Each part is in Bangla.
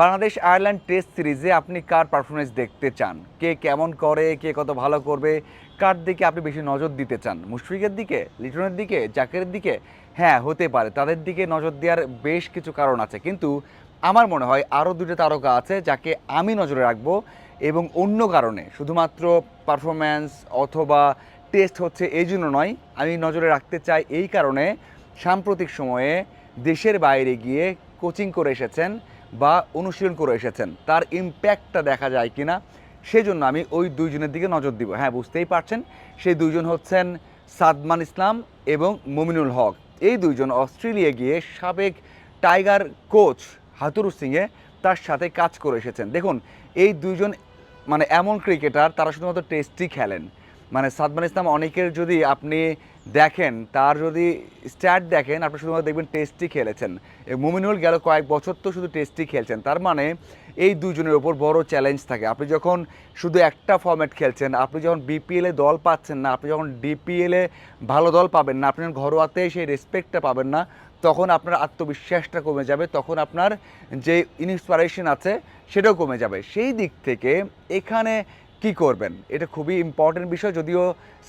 বাংলাদেশ আয়ারল্যান্ড টেস্ট সিরিজে আপনি কার পারফরমেন্স দেখতে চান? কে কেমন করে, কে কত ভালো করবে, কার দিকে আপনি বেশি নজর দিতে চান? মুশফিকের দিকে, লিটনের দিকে জাকেরের দিকে? হ্যাঁ হতে পারে, তাদের দিকে নজর দেওয়ার বেশ কিছু কারণ আছে। কিন্তু আমার মনে হয় আরও দুটো তারকা আছে যাকে আমি নজরে রাখব এবং অন্য কারণে, শুধুমাত্র পারফরম্যান্স অথবা টেস্ট হচ্ছে এই জন্য নয়, আমি নজরে রাখতে চাই এই কারণে সাম্প্রতিক সময়ে দেশের বাইরে গিয়ে কোচিং করে এসেছেন বা অনুশীলন করে এসেছেন, তার ইম্প্যাক্টটা দেখা যায় কি কিনা, সেজন্য আমি ওই দুইজনের দিকে নজর দিব। হ্যাঁ বুঝতেই পারছেন, সেই দুইজন হচ্ছেন সাদমান ইসলাম এবং মমিনুল হক। এই দুইজন অস্ট্রেলিয়া গিয়ে সাবেক টাইগার কোচ হাতুরু সিংয়ে তার সাথে কাজ করে এসেছেন। দেখুন, এই দুইজন মানে এমন ক্রিকেটার, তারা শুধুমাত্র টেস্টই খেলেন। মানে সাদমান ইসলাম অনেকের যদি আপনি দেখেন, তার যদি স্ট্যাট দেখেন, আপনি শুধুমাত্র দেখবেন টেস্টই খেলেছেন। মুমিনুল গেল কয়েক বছর তো শুধু টেস্টই খেলছেন। তার মানে এই দুজনের ওপর বড় চ্যালেঞ্জ থাকে। আপনি যখন শুধু একটা ফর্ম্যাট খেলছেন, আপনি যখন বিপিএলে দল পাচ্ছেন না, আপনি যখন ডিপিএলে ভালো দল পাবেন না, আপনি ঘরোয়াতে সেই রেসপেক্টটা পাবেন না, তখন আপনার আত্মবিশ্বাসটা কমে যাবে, তখন আপনার যে ইন্সপারেশন আছে, সেটাও কমে যাবে। সেই দিক থেকে এখানে কি করবেন? এটা খুবই ইম্পর্টেন্ট বিষয়, যদিও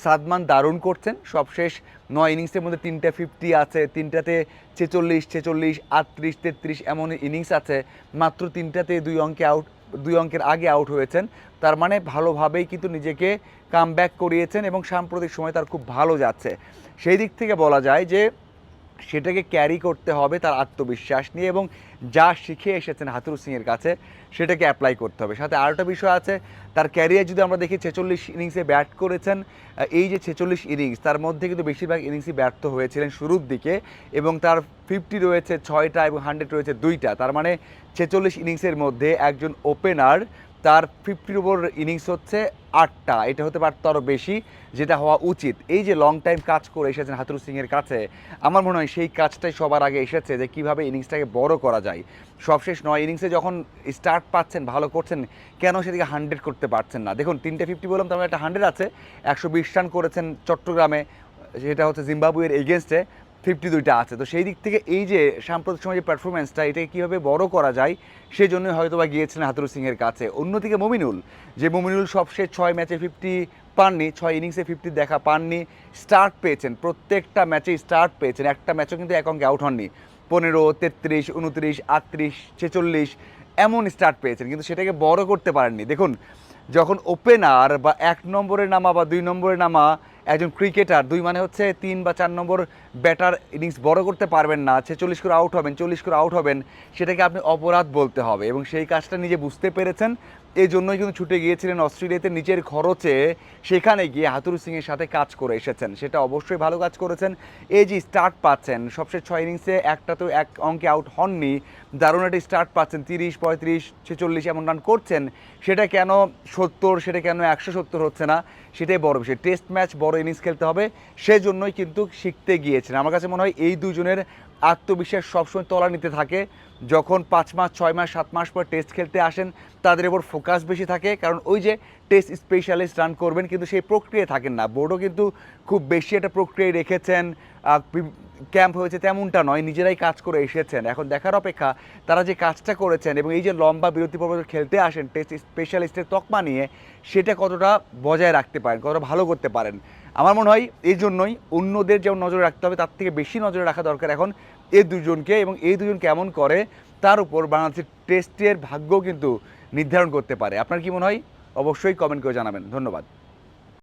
সাদমান দারুণ করছেন। সবশেষ নয় ইনিংসের মধ্যে তিনটা ফিফটি আছে, তিনটাতে ছেচল্লিশ ছেচল্লিশ, আটত্রিশ, তেত্রিশ এমন ইনিংস আছে। মাত্র তিনটাতে দুই অঙ্কে আউট দুই অঙ্কের আগে আউট হয়েছেন। তার মানে ভালোভাবেই কিন্তু নিজেকে কাম করিয়েছেন এবং সাম্প্রতিক সময় তার খুব ভালো যাচ্ছে। সেই দিক থেকে বলা যায় যে সেটাকে ক্যারি করতে হবে তার আত্মবিশ্বাস নিয়ে এবং যা শিখে এসেছেন হাতুরু সিংয়ের কাছে সেটাকে অ্যাপ্লাই করতে হবে। সাথে আরেকটা বিষয় আছে, তার ক্যারিয়ার যদি আমরা দেখি, ছেচল্লিশ ইনিংসে ব্যাট করেছেন। এই যে ছেচল্লিশ ইনিংস তার মধ্যে কিন্তু বেশিরভাগ ইনিংসই ব্যর্থ হয়েছিলেন শুরুর দিকে এবং তার ফিফটি রয়েছে ছয়টা এবং হান্ড্রেড রয়েছে দুইটা। তার মানে ছেচল্লিশ ইনিংসের মধ্যে একজন ওপেনার তার ফিফটির ওপর ইনিংস হচ্ছে আটটা। এটা হতে পারতো আরও বেশি, যেটা হওয়া উচিত। এই যে লং টাইম কাজ করে এসেছেন হাতুরু সিংয়ের কাছে, আমার মনে হয় সেই কাজটাই সবার আগে এসেছে যে কীভাবে ইনিংসটাকে বড় করা যায়। সবশেষ নয় ইনিংসে যখন স্টার্ট পাচ্ছেন, ভালো করছেন, কেন সেদিকে হান্ড্রেড করতে পারছেন না? দেখুন, তিনটে ফিফটি বললাম, তার একটা হান্ড্রেড আছে। একশো বিশ রান করেছেন চট্টগ্রামে, সেটা হচ্ছে জিম্বাবুয়ের এগেনস্টে ফিফটি দুইটা আছে। তো সেই দিক থেকে এই যে সাম্প্রতিক সময় যে পারফরমেন্সটা এটাকে কীভাবে বড় করা যায় সেই জন্যই হয়তো বা গিয়েছিলেন হাতুরু সিংয়ের কাছে। অন্যদিকে মমিনুল, যে মমিনুল সবশেষ ছয় ম্যাচে ফিফটি পাননি, ছয় ইনিংসে ফিফটি দেখা পাননি স্টার্ট পেয়েছেন, প্রত্যেকটা ম্যাচে স্টার্ট পেয়েছেন। একটা ম্যাচও কিন্তু এক অঙ্কে আউট হননি। পনেরো, তেত্রিশ, উনত্রিশ, আটত্রিশ, ছেচল্লিশ, এমন স্টার্ট পেয়েছেন, কিন্তু সেটাকে বড় করতে পারেননি। দেখুন, যখন ওপেনার বা এক নম্বরে নামা বা দুই নম্বরে নামা একজন ক্রিকেটার, দুই মানে হচ্ছে তিন বা চার নম্বর ব্যাটার ইনিংস বড় করতে পারবেন না, ছেচল্লিশ করে আউট হবেন, চল্লিশ করে আউট হবেন, সেটাকে আপনি অপরাধ বলতে হবে এবং সেই কাজটা নিজে বুঝতে পেরেছেন। এই জন্যই কিন্তু ছুটে গিয়েছিলেন অস্ট্রেলিয়াতে নিজের খরচে সেখানে গিয়ে হাতুরু সিংয়ের সাথে কাজ করে এসেছেন। সেটা অবশ্যই ভালো কাজ করেছেন। এই যে স্টার্ট পাচ্ছেন, সবশেষ ছয় ইনিংসে একটা তো এক অঙ্কে আউট হননি। দারুণ একটা স্টার্ট পাচ্ছেন, তিরিশ, পঁয়ত্রিশ, ছেচল্লিশ এমন রান করছেন। সেটা কেন সত্তর, সেটা কেন একশো সত্তর হচ্ছে না? সেটাই বড় বিষয়। টেস্ট ম্যাচ বড় ইনিংস খেলতে হবে। সেজন্যই কিন্তু শিখতে গিয়েছেন। আমার কাছে মনে হয় এই দুজনের আত্মবিশ্বাস সবসময় তলা নিতে থাকে। যখন পাঁচ মাস, ছয় মাস, সাত মাস পর টেস্ট খেলতে আসেন, তাদের উপর ফোকাস বেশি থাকে। কারণ ওই যে টেস্ট স্পেশালিস্ট রান করবেন, কিন্তু সেই প্রক্রিয়ায় থাকেন না। বোর্ডও কিন্তু খুব বেশি একটা প্রক্রিয়ায় রেখেছেন। ক্যাম্প হয়েছে তেমনটা নয়, নিজেরাই কাজ করে এসেছেন। এখন দেখার অপেক্ষা, তারা যে কাজটা করেছেন এবং এই যে লম্বা বিরতি পর্ব খেলতে আসেন টেস্ট স্পেশালিস্টের তকমা নিয়ে সেটা কতটা বজায় রাখতে পারেন, কতটা ভালো করতে পারেন? আমার মনে হয় এই জন্যই অন্যদের যেমন নজরে রাখতে হবে, তার থেকে বেশি নজরে রাখা দরকার এখন এই দুজনকে এবং এই দুজন কেমন করে তার উপর বাংলাদেশের টেস্টের ভাগ্য কিন্তু নির্ধারণ করতে পারে। আপনার কি মনে হয়? অবশ্যই কমেন্ট করে জানাবেন। ধন্যবাদ।